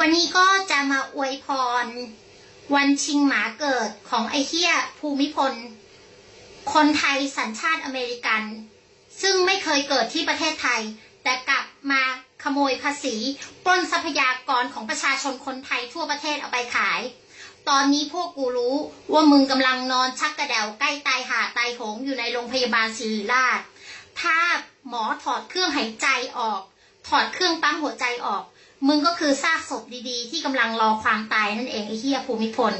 วันนี้ก็จะมาอวยพร วันชิงหมาเกิดของไอเฮียภูมิพล คนไทยสัญชาติอเมริกัน ซึ่งไม่เคยเกิดที่ประเทศไทย แต่กลับมาขโมยภาษีปล้นทรัพยากรของประชาชนคนไทยทั่วประเทศเอาไปขาย ตอนนี้พวกกูรู้ว่ามึงกำลังนอนชักกระเดวใกล้ตายหาตายโหงอยู่ในโรงพยาบาลศิริราช ถ้าหมอถอดเครื่องหายใจออก ถอดเครื่องปั๊มหัวใจออก มึงก็คือซากศพดีๆ ที่กำลังรอความตายนั่นเองไอ้เฮียภูมิพล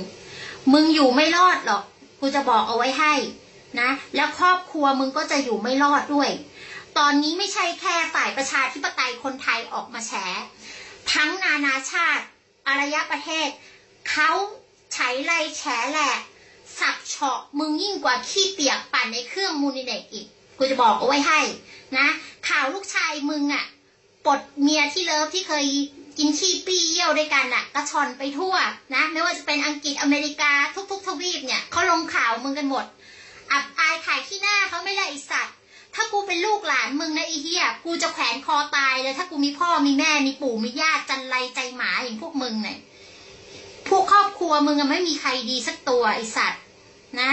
มึงอยู่ไม่รอดหรอกกูจะบอกเอาไว้ให้นะ แล้วครอบครัวมึงก็จะอยู่ไม่รอดด้วย ตอนนี้ไม่ใช่แค่ฝ่ายประชาธิปไตยคนไทยออกมาแฉ ทั้งนานาชาติอารยประเทศเขาใช้ไล่แฉแหละสับเฉาะมึงยิ่งกว่าขี้เปียกปั่นในเครื่องมูนิเนตอีกกูจะบอกเอาไว้ให้นะข่าวลูกชายมึงอะ่ะ ปลดเมียที่เลิฟที่เคยกินขี้ปี้เยี่ยวด้วยกันอะ่ะกระชอนไปทั่วนะ ไม่ว่าจะเป็นอังกฤษอเมริกาทุก ๆ ทวีปเนี่ยเขาลงข่าวมึงกันหมด อับอายขายขี้หน้าเขาไม่ได้ไอสัตว์ ถ้ากูเป็นลูกหลานมึงนะไอีเหี้ยกูจะแขวนคอตายเลยถ้ากูมีพ่อมีแม่มีปู่มีญาติจันไรใจหมาอย่างพวกมึงเนี่ยพวกครอบครัวมึงอะไม่มีใครดีสักตัวไอสัตว์นะ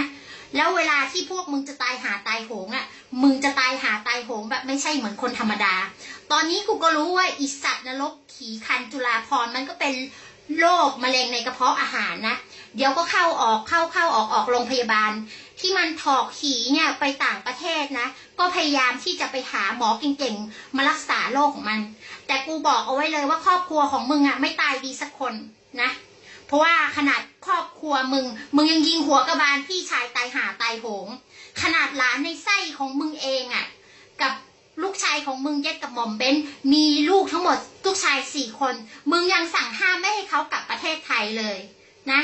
แล้วเวลาที่พวกมึงจะตายหาตายโหงอะ มึงจะตายหาตายโหงแบบไม่ใช่เหมือนคนธรรมดา ตอนนี้กูก็รู้ว่าอีสัตว์นรกขี่คันจุลาพรมันก็เป็นโรคมะเร็งในกระเพาะอาหารนะ เดี๋ยวก็เข้าออกเข้าเข้าออกออกโรงพยาบาล ที่มันถอกขี่เนี่ยไปต่างประเทศนะ ก็พยายามที่จะไปหาหมอเก่งๆมารักษาโรคของมัน แต่กูบอกเอาไว้เลยว่าครอบครัวของมึงอะไม่ตายดีสักคนนะ เพราะว่าขนาดครอบครัวมึง มึงยังยิงหัวกระบาลพี่ชายตายหาตายโหง ขนาดหลานในไส้ของมึงเองอะ่ะ กับลูกชายของมึงเย็ดกับหม่อมเบนมีลูกทั้งหมดลูกชายสี่คน มึงยังสั่งห้ามไม่ให้เขากลับประเทศไทยเลยนะ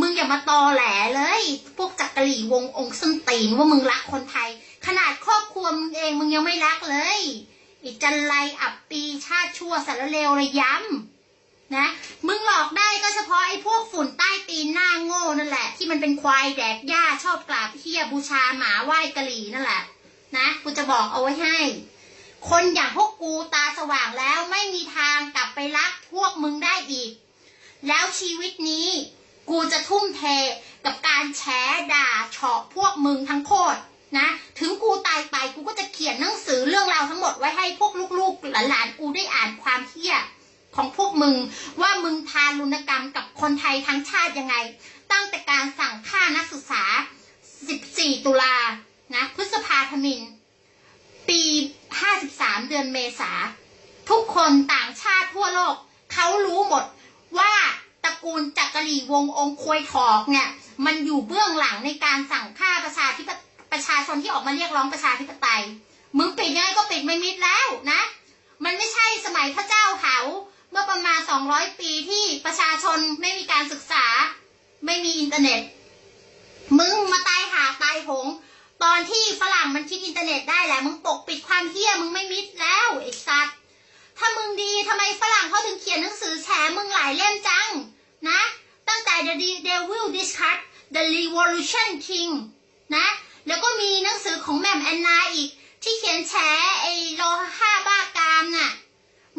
มึงอย่ามาตอแหลเลย พวกจักรีวงองค์ส้นตีนว่ามึงรักคนไทย ขนาดครอบครัวมึงเองมึงยังไม่รักเลย อีจันไรอับปีชาติชั่วสารเลวระยำนะ มึงหลอก มันเป็นควายแดกหญ้าชอบกราบเฮียบูชาหมาไหว้กะหรี่นั่นแหละนะกูจะบอกเอาไว้ให้ คนอย่างพวกกูตาสว่างแล้วไม่มีทางกลับไปรักพวกมึงได้อีก แล้วชีวิตนี้ กูจะทุ่มเทกับการแฉด่าเฉาะพวกมึงทั้งโคตรนะถึงกูตายไปกูก็จะเขียนหนังสือเรื่องราวทั้งหมดไว้ให้พวกลูกๆหลานๆกูได้อ่านความเที่ยของพวกมึงว่ามึงทารุณกรรมกับคนไทยทั้งชาติยังไง ตั้งแต่การสั่งฆ่านักศึกษา 14 ตุลานะพฤษภาธมิน ปี 53 เดือนเมษา ทุกคนต่างชาติทั่วโลก เขารู้หมดว่าตระกูลจักรีวงองควยถอกเนี่ย มันอยู่เบื้องหลังในการสั่งฆ่าประชาธิปประชาชนที่ออกมาเรียกร้องประชาธิปไตย มึงปิดยังไงก็ปิดไม่มิดแล้วนะ มันไม่ใช่สมัยพระเจ้าเขาเมื่อประมาณ 200 ปีที่ประชาชนไม่มีการศึกษา ไม่มีอินเทอร์เน็ต มึงมาตายหาตายหง ตอนที่ฝรั่งมันคิดอินเทอร์เน็ตได้แหละ มึงปกปิดความเฮี้ยมึงไม่มิดแล้วไอ้สัตว์ถ้ามึงดีทำไมฝรั่งเขาถึงเขียนหนังสือแฉมึงหลายเล่มจัง นะ ตั้งแต่ The Devil Discuss The Revolution King นะ แล้วก็มีหนังสือของแมมแอนนาอีก ที่เขียนแฉไอ้โลห้าบ้ากามน่ะ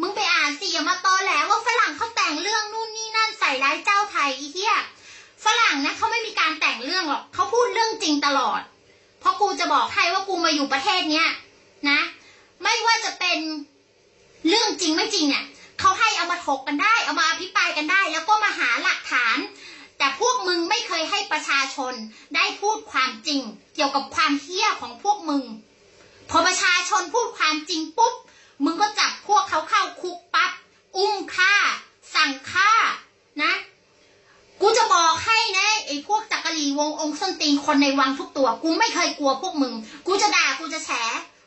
มึงไปอ่านสิอย่ามาตอแหลว่าฝรั่งเขาแต่งเรื่องนู่นนี่นั่นใส่ร้ายเจ้าไทยอีเหี้ย ฝรั่งนะเขาไม่มีการแต่งเรื่องหรอกเขาพูดเรื่องจริงตลอด เพราะกูจะบอกให้ว่ากูมาอยู่ประเทศเนี้ยนะ ไม่ว่าจะเป็นเรื่องจริงไม่จริงเนี่ยเขาให้เอามาถกกันได้ เอามาอภิปรายกันได้ แล้วก็มาหาหลักฐาน แต่พวกมึงไม่เคยให้ประชาชนได้พูดความจริง เกี่ยวกับความเหี้ยของพวกมึง พอประชาชนพูดความจริงปุ๊บ มึงก็จับพวกเขาเข้าคุกปั๊บ อุ้มฆ่า สั่งฆ่า นะ กูจะบอกให้นะไอ้พวกจักรีวงศ์อง คนในวังทุกตัว กูไม่เคยกลัวพวกมึง กูจะด่ากูจะแฉ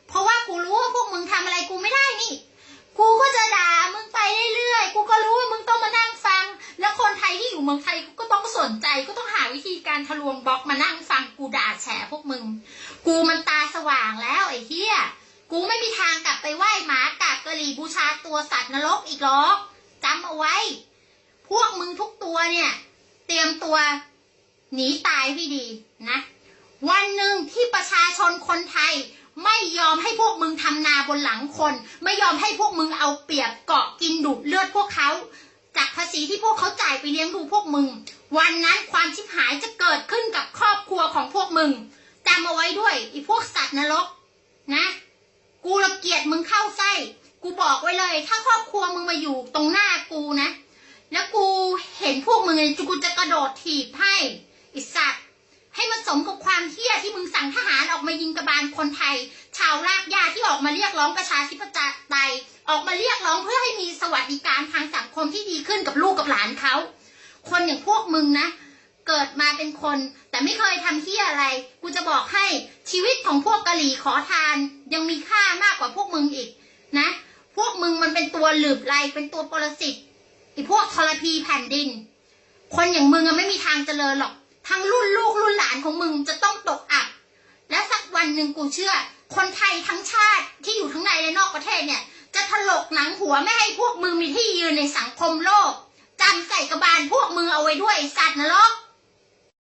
เพราะว่ากูรู้ว่าพวกมึงทำอะไรกูไม่ได้นี่ กูก็จะด่ามึงไปเรื่อยๆ กูก็รู้ว่ามึงต้องมานั่งฟัง แล้วคนไทยที่อยู่เมืองไทยก็ต้องสนใจ ก็ต้องหาวิธีการทะลวงบล็อกมานั่งฟังกูด่าแฉพวกมึง กูมันตาสว่างแล้วไอ้เหี้ย กูไม่มีทางกลับไปไหว้หมากราบกะหรี่บูชาตัวสัตว์นรกอีกหรอกจำเอาไว้ พวกมึงทุกตัวเนี่ย เตรียมตัวหนีตายให้ดี นะวันหนึ่งที่ประชาชนคนไทย ไม่ยอมให้พวกมึงทำนาบนหลังคน ไม่ยอมให้พวกมึงเอาเปรียบเกาะกินดูดเลือดพวกเขาจากภาษีที่พวกเขาจ่ายไปเลี้ยงดูพวกมึง วันนั้นความชิบหายจะเกิดขึ้นกับครอบครัวของพวกมึงจำเอาไว้ด้วยไอีพวกสัตว์นรกนะ กูระเกียดมึงเข้าไส้ กูบอกไว้เลย ถ้าครอบครัวมึงมาอยู่ตรงหน้ากูนะ แล้วกูเห็นพวกมึงกูจะกระโดดถีบให้ไอิสัตว์ ให้มันสมกับความเที่ยที่มึงสั่งทหารออกมายิงกระบาลคนไทย ชาวรากหญ้าที่ออกมาเรียกร้องประชาธิปไตยออกมาเรียกร้องเพื่อให้มีสวัสดิการทางสังคมที่ดีขึ้นกับลูกกับหลานเขา คนอย่างพวกมึงนะ เกิดมาเป็นคน แต่ไม่เคยทำเที่ยอะไร กูจะบอกให้ชีวิตของพวกกะหรี่ขอทาน ยังมีค่ามากกว่าพวกมึงอีกนะ พวกมึงมันเป็นตัวหลืบไลเป็นตัวปรสิตไอ้พวกทรพีแผ่นดิน คนอย่างมึงอะไม่มีทางเจริญหรอก ทั้งรุ่นลูกรุ่นหลานของมึงจะต้องตกอับ และสักวันหนึ่งกูเชื่อ คนไทยทั้งชาติที่อยู่ทั้งในและนอกประเทศเนี่ย จะถลกหนังหัวไม่ให้พวกมึงมีที่ยืนในสังคมโลกจำใส่กระบาลพวกมึงเอาไว้ด้วยสัตว์นรก